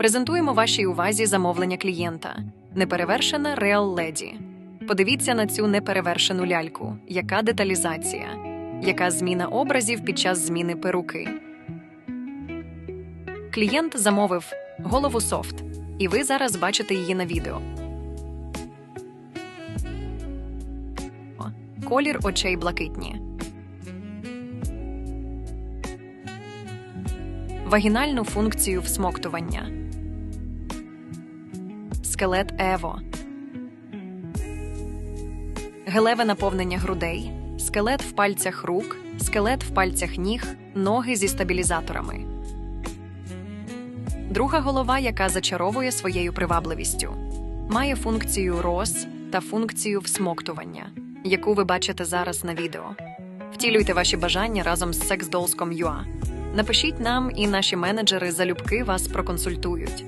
Презентуємо вашій увазі замовлення клієнта. Неперевершена Real Lady. Подивіться на цю неперевершену ляльку. Яка деталізація? Яка зміна образів під час зміни перуки? Клієнт замовив голову софт, і ви зараз бачите її на відео. Колір очей блакитні. Вагінальну функцію всмоктування. Скелет Ево. Гелеве наповнення грудей. Скелет в пальцях рук. Скелет в пальцях ніг. Ноги зі стабілізаторами. Друга голова, яка зачаровує своєю привабливістю. Має функцію роз та функцію всмоктування, яку ви бачите зараз на відео. Втілюйте ваші бажання разом з sexdolls.com.ua. Напишіть нам, і наші менеджери залюбки вас проконсультують.